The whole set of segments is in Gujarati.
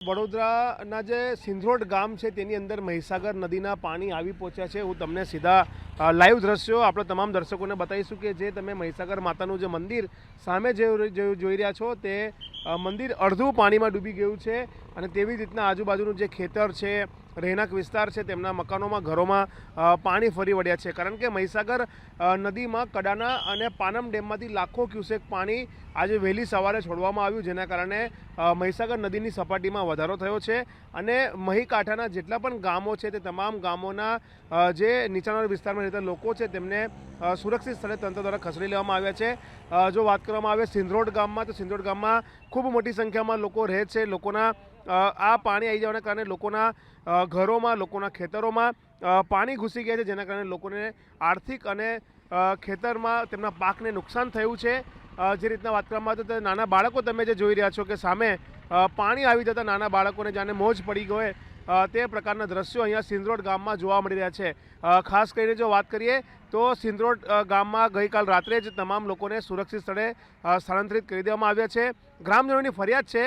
વડોદરાના જે સિંધરોડ ગામ છે, તેની અંદર મહીસાગર નદીના પાણી આવી પહોંચ્યા છે. હું તમને સીધા લાઈવ દ્રશ્યો આપણે તમામ દર્શકોને બતાવીશું કે જે તમે મહીસાગર માતાનું જે મંદિર સામે જે જોઈ રહ્યા છો, તે મંદિર અડધું પાણીમાં ડૂબી ગયું છે. અને તેવી જ રીતના આજુબાજુનું જે ખેતર છે, રહેણાંક વિસ્તાર છે, તેમના મકાનોમાં, ઘરોમાં પાણી ફરી વળ્યા છે. કારણ કે મહીસાગર નદીમાં, કડાના અને પાનમ ડેમમાંથી લાખો ક્યુસેક પાણી આજે વહેલી સવારે છોડવામાં આવ્યું, જેના કારણે મહીસાગર નદીની સપાટીમાં વધારો થયો છે અને મહીકાંઠાના જેટલા પણ ગામો છે, તે તમામ ગામોના જે નીચાણવાળા વિસ્તારમાં રહેતા લોકો છે, તેમને સુરક્ષિત સ્થળે તંત્ર દ્વારા ખસેડી લેવામાં આવ્યા છે. જો વાત કરવામાં આવે સિંધરોડ ગામમાં, તો સિંધરોડ ગામમાં ખૂબ મોટી સંખ્યામાં લોકો રહે છે. લોકોના આ પાણી આવી જવાના કારણે લોકોના ઘરોમાં, લોકોના ખેતરોમાં પાણી ઘૂસી ગયા છે, જેના કારણે લોકોને આર્થિક અને ખેતરમાં તેમના પાકને નુકસાન થયું છે. જે રીતના વાત કરવામાં આવે નાના બાળકો તમે જે જોઈ રહ્યા છો કે સામે પાણી આવી જતા નાના બાળકોને જાણે મોજ પડી ગયો તે પ્રકારના દ્રશ્યો અહીંયા સિંદરોડ ગામમાં જોવા મળી રહ્યા છે. ખાસ કરીને જો વાત કરીએ, તો સિંધરોડ ગામમાં ગઈકાલ રાત્રે જ તમામ લોકોને સુરક્ષિત સ્થળે સ્થળાંતરિત કરી દેવામાં આવ્યા છે. ગ્રામજનોની ફરિયાદ છે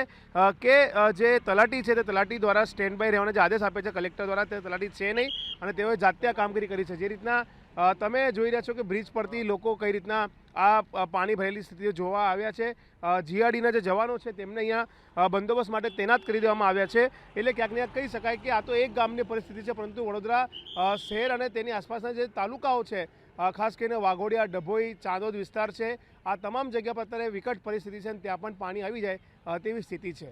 કે જે તલાટી છે તે તલાટી દ્વારા સ્ટેન્ડ બાય રહેવાના જે આદેશ આપે છે કલેક્ટર દ્વારા, તે તલાટી છે નહીં અને તેઓએ જાતે કામગીરી કરી છે. જે રીતના તમે જોઈ રહ્યા છો કે બ્રિજ પરથી લોકો કઈ રીતના આ પાણી ભરેલી સ્થિતિઓ જોવા આવ્યા છે. જીઆરડીના જે જવાનો છે તેમને અહીંયા બંદોબસ્ત માટે તૈનાત કરી દેવામાં આવ્યા છે. એટલે ક્યાંક ને ક્યાંક કહી શકાય કે આ તો એક ગામની પરિસ્થિતિ છે પરંતુ વડોદરા શહેર અને તેની આસપાસના જે તાલુકાઓ છે ખાસ કરીને વાઘોડિયા ડભોઈ ચાંદોદ વિસ્તાર છે આ તમામ જગ્યા પર અત્યારે વિકટ પરિસ્થિતિ છે અને ત્યાં પણ પાણી આવી જાય તેવી સ્થિતિ છે.